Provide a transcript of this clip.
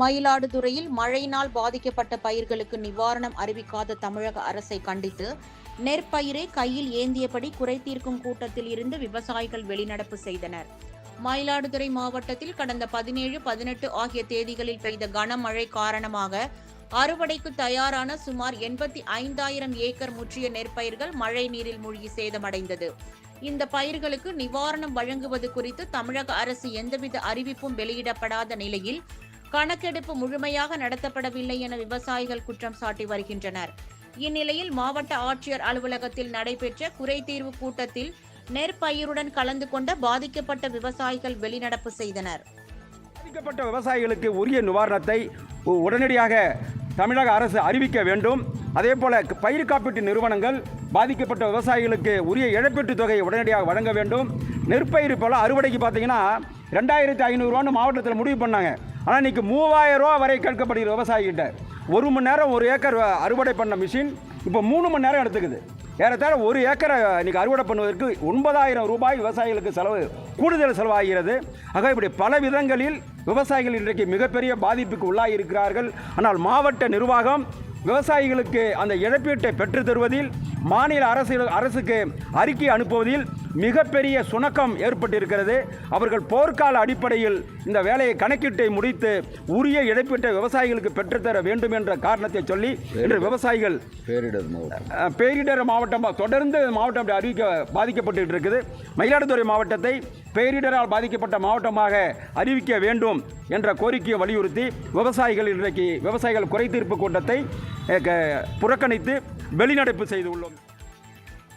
மயிலாடுதுறையில் மழையினால் பாதிக்கப்பட்ட பயிர்களுக்கு நிவாரணம் அறிவிக்காத தமிழக அரசை கண்டித்து நெற்பயிரை கையில் ஏந்தியபடி குறைதீர்க்கும் கூட்டத்தில் இருந்து விவசாயிகள் வெளிநடப்பு செய்தனர். மயிலாடுதுறை மாவட்டத்தில் கடந்த பதினேழு பதினெட்டு ஆகிய தேதிகளில் பெய்த கனமழை காரணமாக அறுவடைக்கு தயாரான சுமார் எண்பத்தி ஐந்தாயிரம் ஏக்கர் முற்றிய நெற்பயிர்கள் மழை நீரில் மூழ்கி சேதமடைந்தது. இந்த பயிர்களுக்கு நிவாரணம் வழங்குவது குறித்து தமிழக அரசு எந்தவித அறிவிப்பும் வெளியிடப்படாத நிலையில் கணக்கெடுப்பு முழுமையாக நடத்தப்படவில்லை என விவசாயிகள் குற்றம் சாட்டி வருகின்றனர். இந்நிலையில் மாவட்ட ஆட்சியர் அலுவலகத்தில் நடைபெற்ற குறைதீர்வு கூட்டத்தில் நெற்பயிருடன் கலந்து கொண்ட பாதிக்கப்பட்ட விவசாயிகள் வெளிநடப்பு செய்தனர். பாதிக்கப்பட்ட விவசாயிகளுக்கு உரிய நிவாரணத்தை உடனடியாக தமிழக அரசு அறிவிக்க வேண்டும். அதே போல பயிர் காப்பீட்டு நிறுவனங்கள் பாதிக்கப்பட்ட விவசாயிகளுக்கு உரிய இழப்பீட்டுத் தொகையை உடனடியாக வழங்க வேண்டும். நெற்பயிர் போல அறுவடைக்கு பார்த்தீங்கன்னா ரெண்டாயிரத்தி ஐநூறுரூவான்னு மாவட்டத்தில் முடிவு பண்ணாங்க. ஆனால் இன்னைக்கு மூவாயிரம் ரூபா வரை கேட்கப்படுகிற விவசாயிகிட்ட ஒரு மணி நேரம் ஒரு ஏக்கர் அறுவடை பண்ண மிஷின் இப்போ மூணு மணி நேரம் எடுத்துக்குது. ஏறத்தாழ ஒரு ஏக்கரை இன்றைக்கி அறுவடை பண்ணுவதற்கு ஒன்பதாயிரம் ரூபாய் விவசாயிகளுக்கு செலவு கூடுதல் செலவாகிறது. ஆக இப்படி பல விதங்களில் விவசாயிகள் இன்றைக்கு மிகப்பெரிய பாதிப்புக்கு உள்ளாகி இருக்கிறார்கள் ஆனால் மாவட்ட நிர்வாகம் விவசாயிகளுக்கு அந்த இழப்பீட்டை பெற்றுத் தருவதில் மாநில அரசு அரசுக்கு அறிக்கை அனுப்புவதில் மிகப்பெரிய சுணக்கம் ஏற்பட்டிருக்கிறது. அவர்கள் போர்க்கால அடிப்படையில் இந்த வேலையை கணக்கீட்டை முடித்து உரிய இழப்பீட்டை விவசாயிகளுக்கு பெற்றுத்தர வேண்டும் என்ற காரணத்தை சொல்லி இன்று விவசாயிகள் பேரிடர் மாவட்டம். பேரிடர் மாவட்டமாக தொடர்ந்து மாவட்டம் அப்படி அறிவிக்க பாதிக்கப்பட்டு இருக்குது. மயிலாடுதுறை மாவட்டத்தை பேரிடரால் பாதிக்கப்பட்ட மாவட்டமாக அறிவிக்க வேண்டும் என்ற கோரிக்கையை வலியுறுத்தி விவசாயிகள் இன்றைக்கு விவசாயிகள் குறைதீர்ப்பு கூட்டத்தை க- புறக்கணித்து வெளிநடப்பு செய்துள்ளோம்.